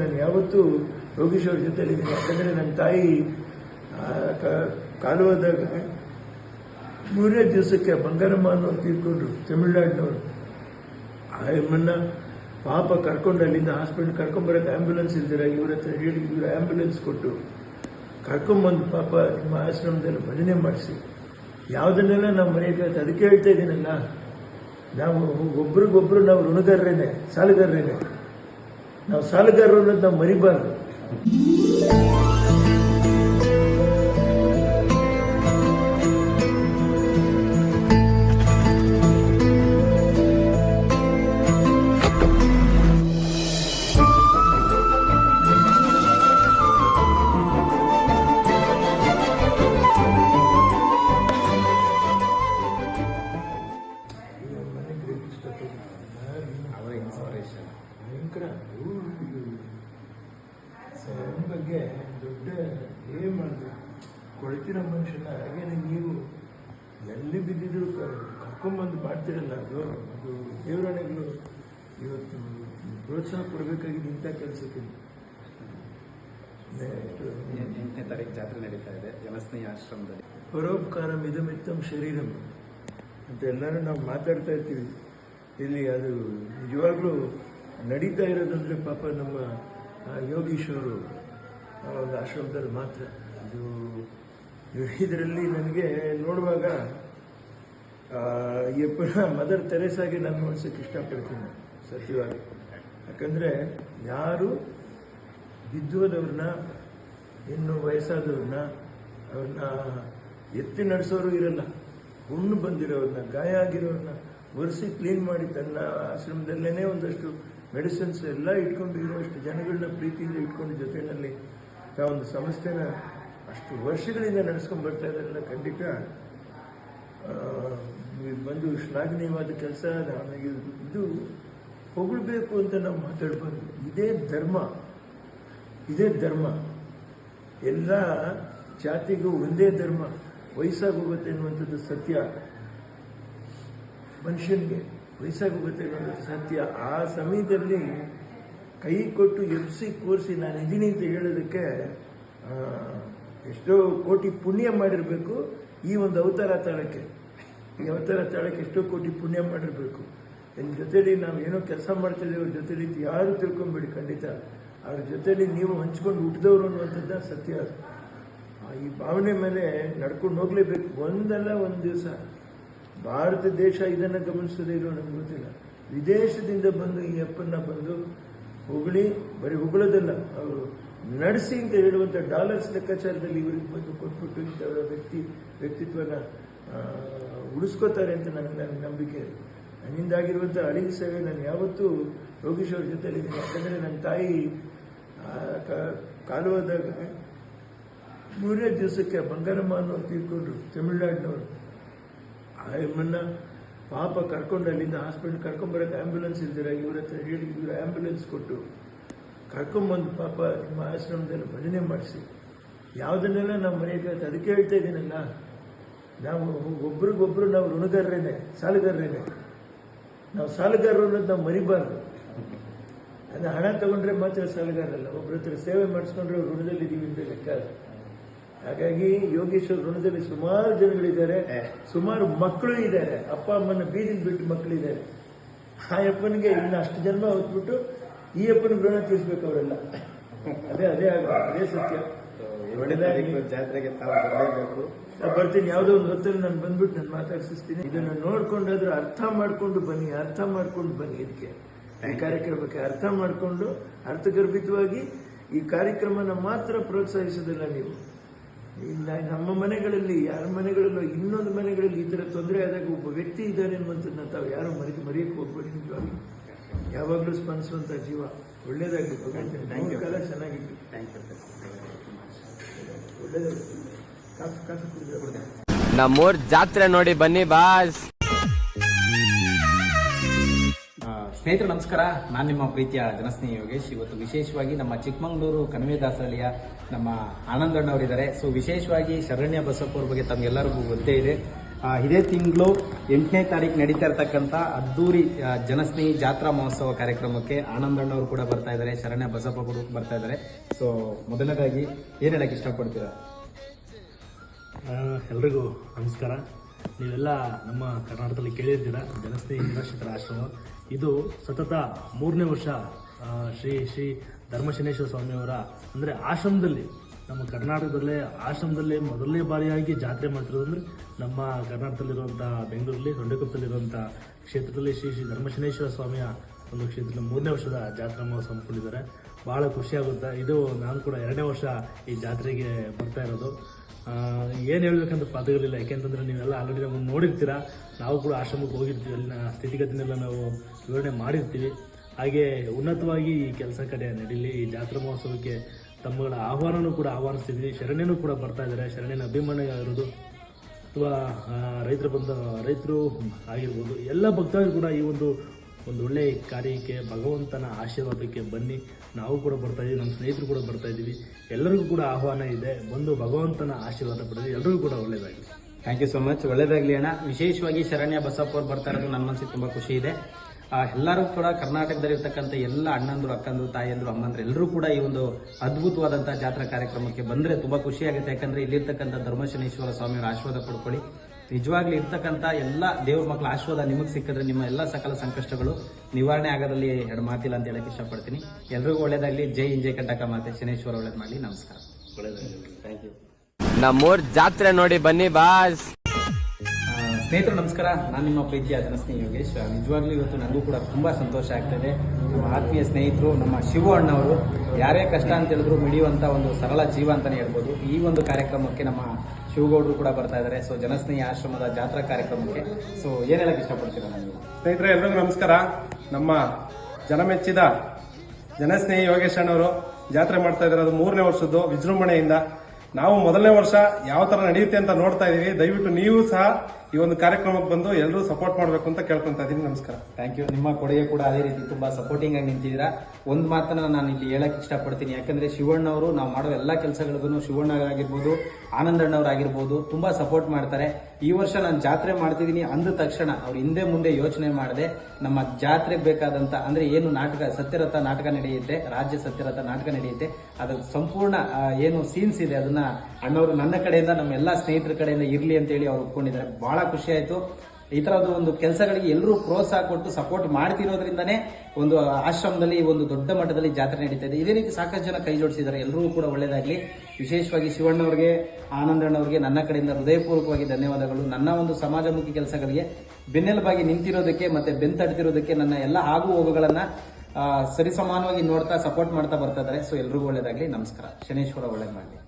ನಾನು ಯಾವತ್ತೂ ಯೋಗೀಶ್ ಅವ್ರ ಜೊತೆ ಯಾಕಂದ್ರೆ ನನ್ನ ತಾಯಿ ಕಾಲುವಾದಾಗ ಮೂರನೇ ದಿವಸಕ್ಕೆ ಬಂಗಾರಮ್ಮ ಅನ್ನೋರು ತೀರ್ಕೊಂಡ್ರು ತಮಿಳ್ನಾಡಿನವರು. ಆಯಮ್ಮನ್ನ ಪಾಪ ಕರ್ಕೊಂಡು ಅಲ್ಲಿಂದ ಹಾಸ್ಪಿಟಲ್ ಕರ್ಕೊಂಬರಕ್ಕೆ ಆಂಬ್ಯುಲೆನ್ಸ್ ಇಲ್ದಿರ, ಇವ್ರ ಹತ್ರ ಹೇಳಿ ಇವ್ರ ಆಂಬ್ಯುಲೆನ್ಸ್ ಕೊಟ್ಟು ಕರ್ಕೊಂಬಂದು ಪಾಪ ನಿಮ್ಮ ಆಶ್ರಮದಲ್ಲಿ ಭಜನೆ ಮಾಡಿಸಿ. ಯಾವುದನ್ನೆಲ್ಲ ನಾವು ಕೇಳ್ತಾ ಅದಕ್ಕೆ ಹೇಳ್ತಾ ಇದ್ದೀನಲ್ಲ. ನಾವು ಒಬ್ರಿಗೊಬ್ರು ನಾವು ಋಣಗಾರರೇನೆ, ಸಾಲಗಾರರೇನೆ. ನಾವು ಸಾಲಗಾರರು ಅನ್ನೋದು ನಾವು ಮರಿಬಾರ್ದು. ಬಗ್ಗೆ ದೊಡ್ಡ ಏನ್ ಮಾಡಿದ್ರು ಕೊಡ್ತಿರೋ ಮನುಷ್ಯನ ಹಾಗೇನೆ ನೀವು ಎಲ್ಲಿ ಬಿದ್ದಿದ್ರು ಕರ್ಕೊಂಬಂದು ಮಾಡ್ತಿರಲ್ಲ ಅದು. ಅದು ದೇವರಣೆಗಳು ಇವತ್ತು ಪ್ರೋತ್ಸಾಹ ಕೊಡಬೇಕಾಗಿ ಇಂಥ ಕೆಲಸಕ್ಕೆ. ಎಂಟನೇ ತಾರೀಕು ಜಾತ್ರೆ ನಡೀತಾ ಇದೆ. ಯಲಸ್ನೇಹಿ ಆಶ್ರಮದಲ್ಲಿ. ಪರೋಪಕಾರಂ ಇದಮಿತ್ತಂ ಶರೀರಂ ಅಂತ ಎಲ್ಲರೂ ನಾವು ಮಾತಾಡ್ತಾ ಇರ್ತೀವಿ. ಇಲ್ಲಿ ಅದು ನಿಜವಾಗ್ಲೂ ನಡೀತಾ ಇರೋದಂದ್ರೆ ಪಾಪ ನಮ್ಮ ಯೋಗೀಶ್ವರು ಆ ಒಂದು ಆಶ್ರಮದಲ್ಲಿ ಮಾತ್ರ ಇದು ಇದರಲ್ಲಿ ನನಗೆ ನೋಡುವಾಗ ಪುನಃ ಮದರ್ ತೆರೇಸಾಗೆ ನಾನು ನೋಡ್ಸೋಕ್ಕೆ ಇಷ್ಟಪಡ್ತೀನಿ ಸತ್ಯವಾಗಿ. ಯಾಕಂದರೆ ಯಾರು ಬಿದ್ದೋದವ್ರನ್ನ ಇನ್ನು ವಯಸ್ಸಾದವ್ರನ್ನ, ಅವ್ರನ್ನ ಎತ್ತಿ ನಡೆಸೋರು ಇರಲ್ಲ. ಹುಣ್ಣು ಬಂದಿರೋರನ್ನ ಗಾಯ ಆಗಿರೋರನ್ನ ಒರೆಸಿ ಕ್ಲೀನ್ ಮಾಡಿ ತನ್ನ ಆಶ್ರಮದಲ್ಲೇ ಒಂದಷ್ಟು ಮೆಡಿಸಿನ್ಸ್ ಎಲ್ಲ ಇಟ್ಕೊಂಡು ಇರುವಷ್ಟು ಜನಗಳನ್ನ ಪ್ರೀತಿಯಿಂದ ಇಟ್ಕೊಂಡು ಜೊತೆಯಲ್ಲಿ ತಾವೊಂದು ಸಂಸ್ಥೆನ ಅಷ್ಟು ವರ್ಷಗಳಿಂದ ನಡೆಸ್ಕೊಂಡು ಬರ್ತಾ ಇದ್ದಾರಲ್ಲ ಖಂಡಿತ ಬಂದು ಶ್ಲಾಘನೀಯವಾದ ಕೆಲಸ ನನಗೆ ಇದು ಹೊಗಳ್ಬೇಕು ಅಂತ ನಾವು ಮಾತಾಡ್ಬಾರ್ದು ಇದೇ ಧರ್ಮ ಇದೇ ಧರ್ಮ. ಎಲ್ಲ ಜಾತಿಗೂ ಒಂದೇ ಧರ್ಮ ವಯಸ್ಸಾಗಿ ಹೋಗುತ್ತೆ ಅನ್ನುವಂಥದ್ದು ಸತ್ಯ. ಮನುಷ್ಯನಿಗೆ ವಯಸ್ಸಾಗಿ ಹೋಗುತ್ತೆ ಅನ್ನುವಂಥದ್ದು ಸತ್ಯ. ಆ ಸಮಯದಲ್ಲಿ ಕೈ ಕೊಟ್ಟು ಎಬ್ಸಿ ಕೂರಿಸಿ ನಾನು ಇದ್ದೀನಿ ಅಂತ ಹೇಳೋದಕ್ಕೆ ಎಷ್ಟೋ ಕೋಟಿ ಪುಣ್ಯ ಮಾಡಿರಬೇಕು ಈ ಒಂದು ಅವತಾರ ತಾಳಕ್ಕೆ. ಈ ಅವತಾರ ತಾಳಕ್ಕೆ ಎಷ್ಟೋ ಕೋಟಿ ಪುಣ್ಯ ಮಾಡಿರಬೇಕು. ನಿಮ್ಮ ಜೊತೆಲಿ ನಾವು ಏನೋ ಕೆಲಸ ಮಾಡ್ತಿದ್ದೇವೆ ಅವ್ರ ಜೊತೆಲಿ ಯಾರು ತಿಳ್ಕೊಂಬೇಡಿ ಖಂಡಿತ. ಅವ್ರ ಜೊತೆಲಿ ನೀವು ಹಂಚ್ಕೊಂಡು ಹುಟ್ಟಿದವರು ಅನ್ನುವಂಥದ್ದು ಸತ್ಯ. ಆ, ಈ ಭಾವನೆ ಮೇಲೆ ನಡ್ಕೊಂಡು ಹೋಗ್ಲೇಬೇಕು. ಒಂದಲ್ಲ ಒಂದು ದಿವಸ. ಭಾರತ ದೇಶ ಇದನ್ನು ಗಮನಿಸದೇ ಇರೋ ನಮ್ಗೆ ಗೊತ್ತಿಲ್ಲ. ವಿದೇಶದಿಂದ ಬಂದು ಈ ಅಪ್ಪನ್ನ ಬಂದು ಹೊಗಳಿ ಬರೀ ಹೊಗಳೋದಲ್ಲ ಅವರು ನಡೆಸಿ ಅಂತ ಹೇಳುವಂಥ ಡಾಲರ್ಸ್ ಲೆಕ್ಕಾಚಾರದಲ್ಲಿ ಇವರಿಗೆ ಬಂದು ಕೊಟ್ಬಿಟ್ಟು ಇಂಥವರ ವ್ಯಕ್ತಿ, ವ್ಯಕ್ತಿತ್ವನ ಉಳಿಸ್ಕೋತಾರೆ ಅಂತ ನನಗೆ ನಂಬಿಕೆ. ಇದೆ ನನ್ನಿಂದಾಗಿರುವಂಥ ಸೇವೆ ನಾನು ಯಾವತ್ತೂ ಯೋಗೀಶ್ ಅವ್ರ ಜೊತೆ ಇದ್ದೀನಿ. ಯಾಕಂದರೆ ನನ್ನ ತಾಯಿ ಕಾಲುವಾದಾಗ ಮೂರನೇ ದಿವಸಕ್ಕೆ ಬಂಗಾರಮ್ಮ ಅನ್ನೋರು ತೀರ್ಕೊಂಡ್ರು ತಮಿಳ್ನಾಡಿನವರು. ಆಯಮ್ಮನ್ನ ಪಾಪ ಕರ್ಕೊಂಡು ಅಲ್ಲಿಂದ ಹಾಸ್ಪಿಟಲ್ ಕರ್ಕೊಂಬರಕ್ಕೆ ಆ್ಯಂಬುಲೆನ್ಸ್ ಇಲ್ದಿರ, ಇವ್ರ ಹತ್ರ ಹೇಳಿ ಇವ್ರ ಆ್ಯಂಬುಲೆನ್ಸ್ ಕೊಟ್ಟು ಕರ್ಕೊಂಬಂದು ಪಾಪ ನಿಮ್ಮ ಆಶ್ರಮದಲ್ಲಿ ಭಜನೆ ಮಾಡಿಸಿ. ಯಾವುದನ್ನೆಲ್ಲ ನಾವು ಮರೆಯೋಕ್ಕಾಗತ್ತೆ ಅದಕ್ಕೆ ಹೇಳ್ತಾ ಇದ್ದೀನಲ್ಲ ನಾವು ಒಬ್ರಿಗೊಬ್ರು ನಾವು ಋಣಗಾರರೇನೆ, ಸಾಲಗಾರರೇನೆ. ನಾವು ಸಾಲಗಾರರು ಅನ್ನೋದು ನಾವು ಮರಿಬಾರ್ದು. ಅದು ಹಣ ತಗೊಂಡ್ರೆ ಮಾತ್ರ ಸಾಲಗಾರಲ್ಲ ಒಬ್ಬರ ಹತ್ರ ಸೇವೆ ಮಾಡಿಸ್ಕೊಂಡ್ರೆ ಋಣದಲ್ಲಿ ಋಣದಲ್ಲಿದ್ದೀವಿ ಅಂತ ಲೆಕ್ಕ. ಹಾಗಾಗಿ ಯೋಗೇಶ್ವರ ಋಣದಲ್ಲಿ ಸುಮಾರು ಜನಗಳಿದ್ದಾರೆ. ಸುಮಾರು ಮಕ್ಕಳು ಇದ್ದಾರೆ. ಅಪ್ಪ ಅಮ್ಮನ ಬೀದಿನ ಬಿಟ್ಟು ಮಕ್ಕಳಿದ್ದಾರೆ. ಆ ಅಪ್ಪನಿಗೆ ಇನ್ನು ಅಷ್ಟು ಜನ್ಮ ಹೊತ್ಬಿಟ್ಟು ಈ ಅಪ್ಪನ ಋಣ ತೀರಿಸ್ಬೇಕು ಅವರೆಲ್ಲ. ಅದೇ ಅದೇ ಅದೇ ಸತ್ಯ. ಜಾತ್ರೆಗೆ ತಾವು ಬರ್ತೀನಿ. ಯಾವುದೋ ಒಂದು ಹೊತ್ತಲ್ಲಿ ನಾನು ಬಂದ್ಬಿಟ್ಟು ನಾನು ಮಾತಾಡ್ಸಿಸ್ತೀನಿ. ಇದನ್ನು ನೋಡ್ಕೊಂಡಾದ್ರೂ ಅರ್ಥ ಮಾಡ್ಕೊಂಡು ಬನ್ನಿ ಅರ್ಥ ಮಾಡ್ಕೊಂಡು ಬನ್ನಿ ಇದಕ್ಕೆ. ಈ ಕಾರ್ಯಕ್ರಮಕ್ಕೆ ಅರ್ಥ ಮಾಡಿಕೊಂಡು ಅರ್ಥಗರ್ಭಿತವಾಗಿ ಈ ಕಾರ್ಯಕ್ರಮನ ಮಾತ್ರ ಪ್ರೋತ್ಸಾಹಿಸೋದಿಲ್ಲ ನೀವು. ಇಲ್ಲ ನಮ್ಮ ಮನೆಗಳಲ್ಲಿ ಯಾರ ಮನೆಗಳಲ್ಲೋ ಇನ್ನೊಂದು ಮನೆಗಳಲ್ಲಿ ಈ ಥರ ತೊಂದರೆ ಆದಾಗ ಒಬ್ಬ ವ್ಯಕ್ತಿ ಇದ್ದಾನೆ ಅನ್ನುವಂಥದ್ದನ್ನ ತಾವು ಯಾರು ಮರಿ ಮರೆಯಕ್ಕೆ ಹೋಗ್ಬೇಡಿ ನಿಜವಾಗಿ ಯಾವಾಗಲೂ ಸ್ಪಂದಿಸುವಂಥ ಜೀವ ಒಳ್ಳೇದಾಗಲಿ ಕಾಲ ಚೆನ್ನಾಗಿತ್ತು ಒಳ್ಳೇದಾಗ ಒಳ್ಳೇದಾಗಲಿ. ನಮ್ಮೂರ್ ಜಾತ್ರೆ ನೋಡಿ ಬನ್ನಿ ಬಾಸ್ ಸ್ನೇಹಿತರು, ನಮಸ್ಕಾರ. ನಾನು ನಿಮ್ಮ ಪ್ರೀತಿಯ ಜನಸ್ನೇಹಿ ಯೋಗೇಶ್. ಇವತ್ತು ವಿಶೇಷವಾಗಿ ನಮ್ಮ ಚಿಕ್ಕಮಗಳೂರು ಕಣಿವೆ ದಾಸಹಳ್ಳಿಯ ನಮ್ಮ ಆನಂದಣ್ಣವರಿದ್ದಾರೆ ಸೊ ವಿಶೇಷವಾಗಿ ಶರಣ್ಯ ಬಸಪ್ಪ ಅವ್ರ ಬಗ್ಗೆ ತಮ್ಗೆಲ್ಲರಿಗೂ ಗೊತ್ತೇ ಇದೆ. ಇದೇ ತಿಂಗಳು ಎಂಟನೇ ತಾರೀಕು ನಡೀತಾ ಇರತಕ್ಕಂಥ ಅದ್ದೂರಿ ಜನಸ್ನೇಹಿ ಜಾತ್ರಾ ಮಹೋತ್ಸವ ಕಾರ್ಯಕ್ರಮಕ್ಕೆ ಆನಂದಣ್ಣವರು ಕೂಡ ಬರ್ತಾ ಇದ್ದಾರೆ. ಶರಣ್ಯ ಬಸಪ್ಪ ಕೂಡ ಬರ್ತಾ ಇದ್ದಾರೆ. ಸೊ ಮೊದಲನೇದಾಗಿ ಏನು ಹೇಳಕ್ಕೆ ಇಷ್ಟಪಡ್ತೀರಾ? ಎಲ್ರಿಗೂ ನಮಸ್ಕಾರ. ನೀವೆಲ್ಲ ನಮ್ಮ ಕರ್ನಾಟಕದಲ್ಲಿ ಕೇಳಿರ್ತೀರ? ಜನಸ್ನೇಹಿ ನಿರಾಶ್ರಿತರ ಆಶ್ರಮ. ಇದು ಸತತ ಮೂರನೇ ವರ್ಷ ಶ್ರೀ ಶ್ರೀ ಧರ್ಮಶನೇಶ್ವರ ಸ್ವಾಮಿಯವರ, ಅಂದರೆ ಆಶ್ರಮದಲ್ಲಿ, ನಮ್ಮ ಕರ್ನಾಟಕದಲ್ಲೇ, ಆಶ್ರಮದಲ್ಲೇ ಮೊದಲನೇ ಬಾರಿಯಾಗಿ ಜಾತ್ರೆ ಮಾಡ್ತಿರೋದು ಅಂದರೆ ನಮ್ಮ ಕರ್ನಾಟಕದಲ್ಲಿರುವಂಥ ಬೆಂಗಳೂರಲ್ಲಿ ದೊಡ್ಡಕೊಪ್ಪದಲ್ಲಿರುವಂಥ ಕ್ಷೇತ್ರದಲ್ಲಿ ಶ್ರೀ ಶ್ರೀ ಧರ್ಮಶನೇಶ್ವರ ಸ್ವಾಮಿಯ ಒಂದು ಕ್ಷೇತ್ರದಲ್ಲಿ ಮೂರನೇ ವರ್ಷದ ಜಾತ್ರಾ ಮಹೋತ್ಸವ ಹಮ್ಮಿಕೊಂಡಿದ್ದಾರೆ. ಭಾಳ ಖುಷಿಯಾಗುತ್ತೆ ಇದು ನಾನು ಕೂಡ ಎರಡನೇ ವರ್ಷ ಈ ಜಾತ್ರೆಗೆ ಬರ್ತಾ ಇರೋದು. ಏನು ಹೇಳ್ಬೇಕಂತ ಪದಗಳಿಲ್ಲ ಯಾಕೆಂತಂದ್ರೆ ನೀವೆಲ್ಲ ಆಲ್ರೆಡಿ ನಮ್ಮನ್ನು ನೋಡಿರ್ತೀರ. ನಾವು ಕೂಡ ಆಶ್ರಮಕ್ಕೆ ಹೋಗಿರ್ತೀವಿ. ಅಲ್ಲಿನ ಸ್ಥಿತಿಗತಿನೆಲ್ಲ ನಾವು ವಿವರಣೆ ಮಾಡಿರ್ತೀವಿ. ಹಾಗೆ ಉನ್ನತವಾಗಿ ಈ ಕೆಲಸ ಕಡೆ ನಡೀಲಿ, ಈ ಜಾತ್ರಾ ಮಹೋತ್ಸವಕ್ಕೆ ತಮ್ಮಗಳ ಆಹ್ವಾನನೂ ಕೂಡ ಆಹ್ವಾನಿಸ್ತಿದ್ವಿ. ಶರಣ್ಯನೂ ಕೂಡ ಬರ್ತಾ ಇದ್ದಾರೆ ಶರಣ್ಯನ ಅಭಿಮಾನಿಯಾಗಿರೋದು ಅಥವಾ ರೈತರು ಬಂದ, ರೈತರು ಆಗಿರ್ಬೋದು, ಎಲ್ಲ ಭಕ್ತರು ಕೂಡ ಈ ಒಂದು ಒಂದು ಒಳ್ಳೆಯ ಕಾರ್ಯಕ್ಕೆ, ಭಗವಂತನ ಆಶೀರ್ವಾದಕ್ಕೆ ಬನ್ನಿ. ನಾವು ಕೂಡ ಬರ್ತಾ ಇದ್ದೀವಿ ನಮ್ಮ ಸ್ನೇಹಿತರು ಕೂಡ ಬರ್ತಾ ಇದ್ದೀವಿ ಎಲ್ಲರಿಗೂ ಕೂಡ ಆಹ್ವಾನ ಇದೆ. ಬಂದು ಭಗವಂತನ ಆಶೀರ್ವಾದ ಪಡೆದು ಎಲ್ಲರಿಗೂ ಕೂಡ ಒಳ್ಳೆಯದಾಗಲಿ ಥ್ಯಾಂಕ್ ಯು ಸೊ ಮಚ್ ಒಳ್ಳೆಯದಾಗಲಿ ಅಣ್ಣ. ವಿಶೇಷವಾಗಿ ಶರಣ್ಯ ಬಸಪ್ಪ ಅವ್ರು ಬರ್ತಾ ಇರೋದು ನನ್ನ ಮನಸ್ಸಿಗೆ ತುಂಬ ಖುಷಿ ಇದೆ. ಎಲ್ಲರೂ ಕೂಡ ಕರ್ನಾಟಕದಲ್ಲಿ ಇರ್ತಕ್ಕಂಥ ಎಲ್ಲ ಅಣ್ಣಂದ್ರು ಅಕ್ಕಂದ್ರು ತಾಯಿಯಂದ್ರು ಅಮ್ಮಂದ್ರು ಎಲ್ಲರೂ ಕೂಡ ಈ ಒಂದು ಅದ್ಭುತವಾದಂತಹ ಜಾತ್ರಾ ಕಾರ್ಯಕ್ರಮಕ್ಕೆ ಬಂದ್ರೆ ತುಂಬಾ ಖುಷಿ ಆಗುತ್ತೆ. ಯಾಕಂದ್ರೆ ಇಲ್ಲಿರ್ತಕ್ಕಂಥ ಧರ್ಮಶನೇಶ್ವರ ಸ್ವಾಮಿಯವರ ಆಶೀರ್ವಾದ ಪಡ್ಕೊಳ್ಳಿ. ನಿಜವಾಗ್ಲೂ ಇರ್ತಕ್ಕಂಥ ಎಲ್ಲ ದೇವ್ರ ಮಕ್ಕಳ ಆಶೀರ್ವಾದ ನಿಮಗೆ ಸಿಕ್ಕಿದ್ರೆ ನಿಮ್ಮ ಎಲ್ಲ ಸಕಲ ಸಂಕಷ್ಟಗಳು ನಿವಾರಣೆ ಆಗೋದ್ರಲ್ಲಿ ಎರಡು ಮಾತಿಲ್ಲ ಅಂತ ಹೇಳಕ್ ಇಷ್ಟಪಡ್ತೀನಿ. ಎಲ್ರಿಗೂ ಒಳ್ಳೇದಾಗಲಿ. ಜೈ ಇಂಜಯ್ ಕಂಟಕ ಮಾತೆ. ಶನೇಶ್ವರ ಒಳ್ಳೇದು ಮಾಡಲಿ. ನಮಸ್ಕಾರ. ಥ್ಯಾಂಕ್ ಯು ನಮ್ಮೂರ್ ಜಾತ್ರೆ ನೋಡಿ ಬನ್ನಿ ಬಾಸ್. ಆ, ಸ್ನೇಹಿತರು, ನಮಸ್ಕಾರ. ನಾನು ನಿಮ್ಮ ಪ್ರೀತಿಯ ಜನಸ್ನೇಹಿ ಯೋಗೇಶ್. ನಿಜವಾಗ್ಲೂ ಇವತ್ತು ನನಗೂ ಕೂಡ ತುಂಬ ಸಂತೋಷ ಆಗ್ತದೆ. ನಮ್ಮ ಆತ್ಮೀಯ ಸ್ನೇಹಿತರು, ನಮ್ಮ ಶಿವು ಅಣ್ಣವರು, ಯಾರೇ ಕಷ್ಟ ಅಂತ ಹೇಳಿದ್ರು ಮಿಡಿಯುವಂಥ ಒಂದು ಸರಳ ಜೀವ ಅಂತಾನೆ ಹೇಳ್ಬೋದು. ಈ ಒಂದು ಕಾರ್ಯಕ್ರಮಕ್ಕೆ ನಮ್ಮ ಶಿವಗೌಡರು ಕೂಡ ಬರ್ತಾ ಇದ್ದಾರೆ. ಸೊ ಜನಸ್ನೇಹಿ ಆಶ್ರಮದ ಜಾತ್ರಾ ಕಾರ್ಯಕ್ರಮಕ್ಕೆ. ಸೊ ಏನು ಹೇಳಕ್ ಇಷ್ಟಪಡ್ತೀರಾ ನಾನು ಸ್ನೇಹಿತರೆ, ಎಲ್ರಿಗೂ ನಮಸ್ಕಾರ. ನಮ್ಮ ಜನಮೆಚ್ಚಿದ ಜನಸ್ನೇಹಿ ಯೋಗೇಶ್ ಅಣ್ಣವರು ಜಾತ್ರೆ ಮಾಡ್ತಾ ಇದ್ದಾರೆ. ಮೂರನೇ ವರ್ಷದ್ದು ವಿಜೃಂಭಣೆಯಿಂದ. ನಾವು ಮೊದಲನೇ ವರ್ಷ ಯಾವ ತರ ನಡೆಯುತ್ತೆ ಅಂತ ನೋಡ್ತಾ ಇದೀವಿ. ದಯವಿಟ್ಟು ನೀವು ಸಹ ಈ ಒಂದು ಕಾರ್ಯಕ್ರಮಕ್ಕೆ ಬಂದು ಎಲ್ಲರೂ ಸಪೋರ್ಟ್ ಮಾಡಬೇಕು ಅಂತ ಕೇಳ್ಕೊಂತ ಇದೀನಿ. ನಮಸ್ಕಾರ. ಥ್ಯಾಂಕ್ ಯು ನಿಮ್ಮ ಕೊಡುಗೆ ಕೂಡ ಅದೇ ರೀತಿ ತುಂಬಾ ಸಪೋರ್ಟಿಂಗ್ ಆಗಿ ನಿಂತಿದ್ದೀರಾ? ಒಂದು ಮಾತನ್ನ ನಾನು ಇಲ್ಲಿ ಹೇಳಕ್ ಇಷ್ಟಪಡ್ತೀನಿ. ಯಾಕಂದ್ರೆ ಶಿವಣ್ಣ ಅವರು ನಾವು ಮಾಡೋ ಎಲ್ಲಾ ಕೆಲಸಗಳಿಗೂ ಶಿವಣ್ಣ ಆಗಿರ್ಬೋದು ಆನಂದಣ್ಣವರಾಗಿರ್ಬೋದು ತುಂಬಾ ಸಪೋರ್ಟ್ ಮಾಡ್ತಾರೆ. ಈ ವರ್ಷ ನಾನು ಜಾತ್ರೆ ಮಾಡ್ತಿದ್ದೀನಿ ಅಂದ ತಕ್ಷಣ ಅವ್ರು ಹಿಂದೆ ಮುಂದೆ ಯೋಚನೆ ಮಾಡದೆ, ನಮ್ಮ ಜಾತ್ರೆಗೆ ಬೇಕಾದಂತ ಅಂದ್ರೆ ಏನು ನಾಟಕ, ಸತ್ಯರಥ ನಾಟಕ ನಡೆಯುತ್ತೆ, ರಾಜ್ಯ ಸತ್ಯರಥ ನಾಟಕ ನಡೆಯುತ್ತೆ. ಅದ್ರ ಸಂಪೂರ್ಣ ಏನು ಸೀನ್ಸ್ ಇದೆ, ಅದನ್ನ ಅಣ್ಣವರು ನನ್ನ ಕಡೆಯಿಂದ, ನಮ್ಮ ಎಲ್ಲ ಸ್ನೇಹಿತರ ಕಡೆಯಿಂದ ಇರಲಿ ಅಂತ ಹೇಳಿ ಅವ್ರು ಒಪ್ಕೊಂಡಿದ್ದಾರೆ. ಬಹಳ ಖುಷಿ ಆಯ್ತು. ಈ ಥರದ ಒಂದು ಕೆಲಸಗಳಿಗೆ ಎಲ್ಲರೂ ಪ್ರೋತ್ಸಾಹ ಕೊಟ್ಟು ಸಪೋರ್ಟ್ ಮಾಡ್ತಿರೋದ್ರಿಂದನೇ ಒಂದು ಆಶ್ರಮದಲ್ಲಿ, ಒಂದು ದೊಡ್ಡ ಮಟ್ಟದಲ್ಲಿ ಜಾತ್ರೆ ನಡೀತಾ ಇದೆ. ಇದೇ ರೀತಿ ಸಾಕಷ್ಟು ಜನ ಕೈ ಜೋಡಿಸಿದ್ದಾರೆ. ಎಲ್ಲರೂ ಕೂಡ ಒಳ್ಳೆಯದಾಗಲಿ ವಿಶೇಷವಾಗಿ ಶಿವಣ್ಣವ್ರಿಗೆ, ಆನಂದಣ್ಣವ್ರಿಗೆ ನನ್ನ ಕಡೆಯಿಂದ ಹೃದಯಪೂರ್ವಕವಾಗಿ ಧನ್ಯವಾದಗಳು. ನನ್ನ ಒಂದು ಸಮಾಜಮುಖಿ ಕೆಲಸಗಳಿಗೆ ಬೆನ್ನೆಲುಬಾಗಿ ನಿಂತಿರೋದಕ್ಕೆ ಮತ್ತೆ ಬೆಂತಡ್ತಿರೋದಕ್ಕೆ ನನ್ನ ಎಲ್ಲ ಆಗು ಹೋಗುಗಳನ್ನು ಸರಿಸಮಾನವಾಗಿ ನೋಡ್ತಾ ಸಪೋರ್ಟ್ ಮಾಡ್ತಾ ಬರ್ತಾ ಇದ್ದಾರೆ. ಸೊ ಎಲ್ರಿಗೂ ಒಳ್ಳೇದಾಗಲಿ. ನಮಸ್ಕಾರ. ಶನೇಶ್ವರ ಒಳ್ಳೇದು ಮಾಡಲಿ